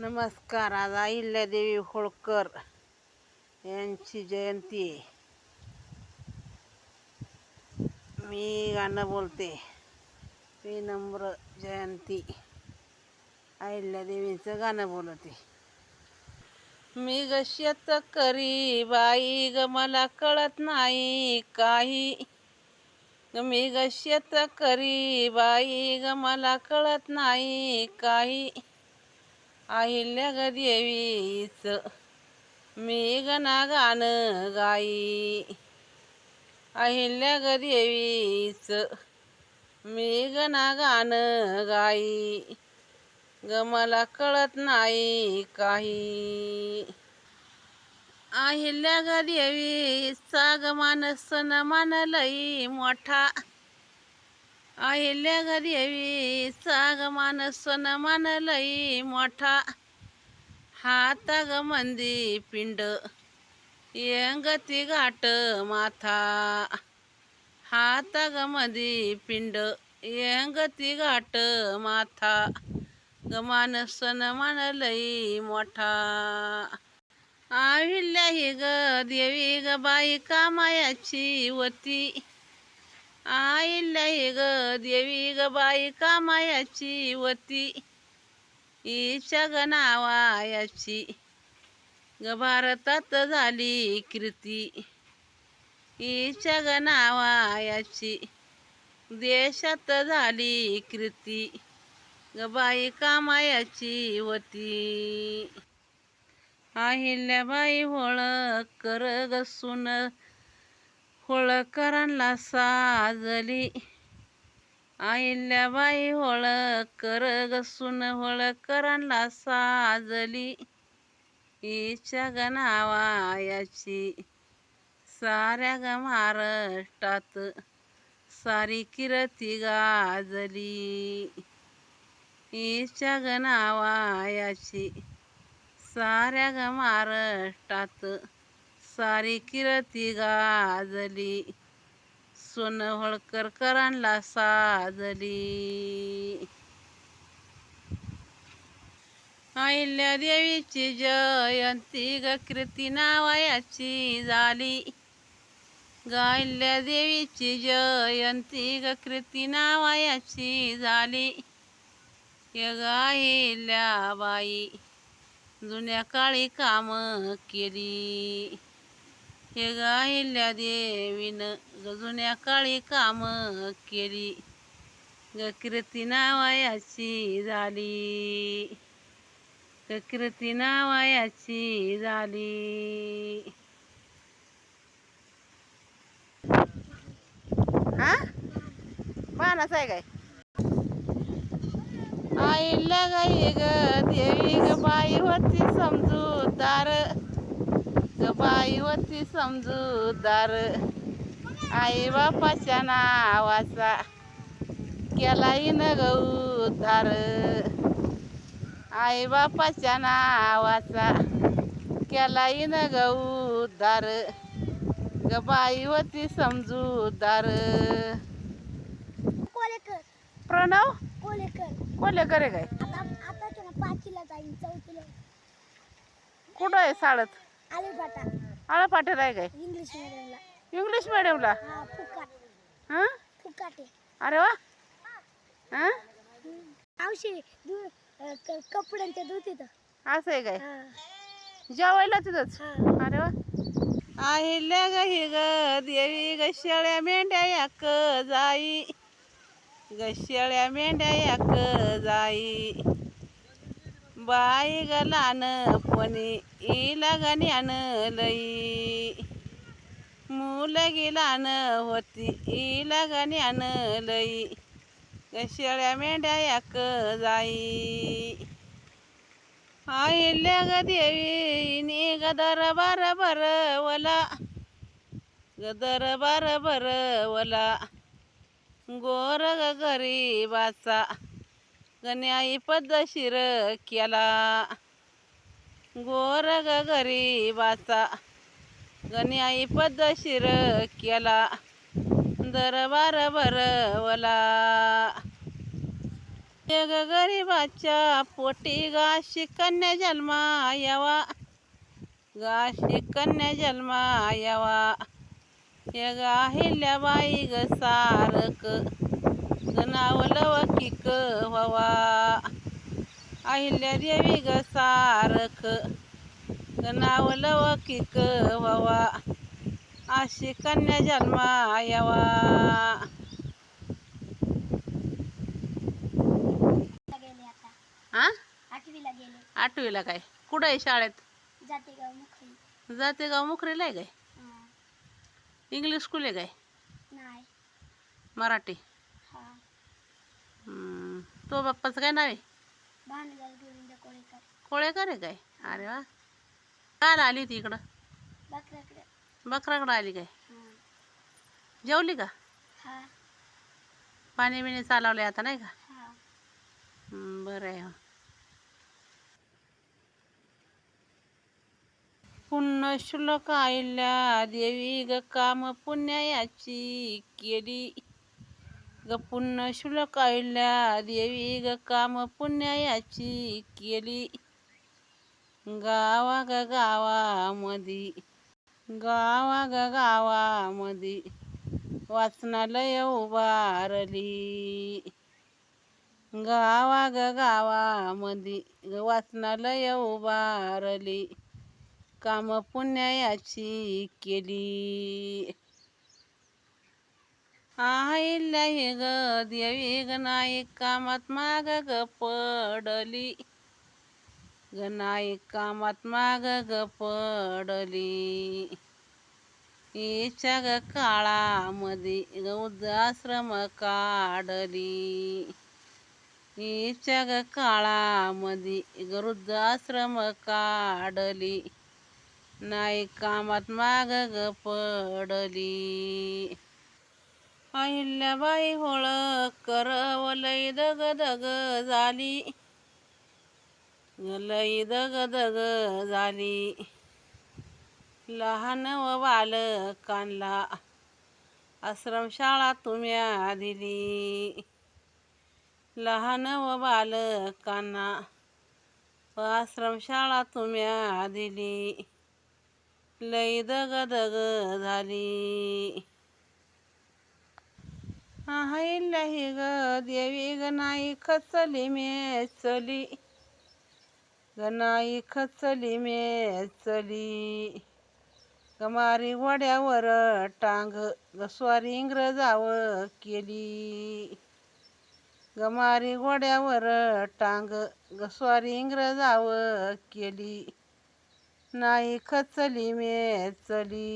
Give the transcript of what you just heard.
नमस्कार आज अहिल्यादेवी होळकर यांची जयंती. आहे मी गाणं बोलते. विनम्र जयंती. अहिल्यादेवीचं गाणं बोलते. मी ग शेतकरी बाई ग मला कळत नाही काही. ग मी ग शेतकरी बाई ग मला कळत नाही काही. अहिल्या ग देवीच मी गणा गाणं गाई. अहिल्या ग देवीच मी गणा गाणं गाई. ग मला कळत नाही काही. अहिल्या ग देवीचा ग मानसन मानलई मोठा. अहिल्या ग देवीचा ग मानसन मानलई मोठा. हात ग मंदी पिंड. येंगती घाट माथा. हात ग मदी पिंड. येंगती घाट माथा. ग मानसन मानलई मोठा. आविल्या ही ग देवी ग बाई कामायाची वती आईल्या ग देवी ग बाई कामायाची वती हिच्या ग नावायाची ग भारतात झाली कीर्ती हिच्या ग नावायाची देशात झाली कीर्ती ग बाई कामायाची वती अहिल्याबाई होळकर ग सुन होळकरांना साजली. अहिल्याबाई होळकर गसून सुन होळकरांना साजली. हिच्या गनावायाची साऱ्या ग महाराष्ट्रात सारी किरती गाजली. हिच्या गनावायाची साऱ्या ग महाराष्ट्रात सारी किरती गाजली. सोन होळकरकरांना साजली. अहिल्या देवीची जयंती ग कीर्ती नावायाची झाली. गायल्या देवीची जयंती ग कीर्ती नावायाची झाली. य बाई जुन्या काळी काम केली. हे गायल्या देवीनं ग जुन्या काळी काम केली. ग कीर्ती नावायाची झाली. ग कीर्ती नावायाची झाली. हा? आहे काय? आईला गाई ग देवी ग बाई होती समजूतदार. बाई होती समजूतदार आई बापाच्या नावाचा. केला इन ग उद्धार आई बापाच्या नावाचा. केला इन ग उद्धार ग बाई होती समजूतदार. कोलेकर. प्रणव? कोलेकर. कोले करे काय? कुठं आहे आलेपाटा आळा पाठे आहे काय इंग्लिश मिडियमला इंग्लिश मिडियमला हा फुकाट. हां? फुकाटे अरे वा. हां? अं, क- कपड्यांच्या दूध तिथं असं आहे काय? हा. जेवायला तिथंच हा. अरे वा. আহিल्या ग ही ग देवी ग शेळ्या मेंढ्या याक जाई. ग शेळ्या मेंढ्या याक जाई. बाई गलान लहानपणी इला ग लई. मुलं गेलान होती इला ग लई. ग शेळ्या मेंढ्या याक जाई. आईल्या ग देवी ग दरबार भरवला ग दरबार भरवला. गोर ग गरीबाचा गण्याई पद्धतशीर केला गोर ग गरीबाचा गण्याई पद्धतशीर केला दरबार भरवला जग ग गरिबाच्या पोटी गाशी कन्या जन्मा यावा गाशी कन्या जन्मा यावा ये गाहिल्या बाई ग सारक नाव लवकिक व्हावा. अहिल्या देवी ग सारक ग नाव लवकिक व्हावा. अशी कन्या जन्मा यावा. हा आठवीला गेले. आठवीला काय? कुठं आहे शाळेत? जाते गाव मुखी जाते गाव मुकरीला आहे काय. इंग्लिश स्कूल आहे काय? नाही. मराठी. तो बाप्पाचं काय नाव आहे? भानुदास गोविंद कोळेकर. कोळेकर आहे काय? अरे वा. काय आली होती इकडं. बकऱ्याकडे बकराकडं आली काय? हा. जेवली का? हा. पाणी बिणी चालवलंय आता नाही का? हा. हम्म, बरं आहे हो. पुण्य शुल्क आईल्या देवी ग काम पुण्यायाची केली. ग पुण्य शुल्क आईल्या देवी ग काम पुण्यायाची केली. गावा ग गावामधी गावा ग गावामधी वाचनालय उभारली. गावा ग गावामधी ग वाचनालय उभारली. काम पुण्यायाची केली. आईला हे ग देवी ग नाईक कामात माग ग पडली. ग नाईक कामात माग ग पडली. हिच्या ग काळामध्ये ग वृद्धाश्रम काढली. हिच्या ग काळामध्ये ग वृद्धाश्रम काढली. नाही कामात माग ग पडली. अहिल्याबाई होळ करवलय दग दग झाली. लई दग दग झाली. लहान व बालकांना आश्रमशाळा तुम्या दिली. लहान व बालकांना आश्रमशाळा तुम्या दिली. लई दग दग झाली. ग देवी ग नाही खचली मेचली ग नाही खचली मेचली गमारी वड्यावर टांग ग स्वारी इंग्रजाव केली. गमारी वड्यावर टांग ग स्वारी इंग्रजाव केली. नाही खचली मेचली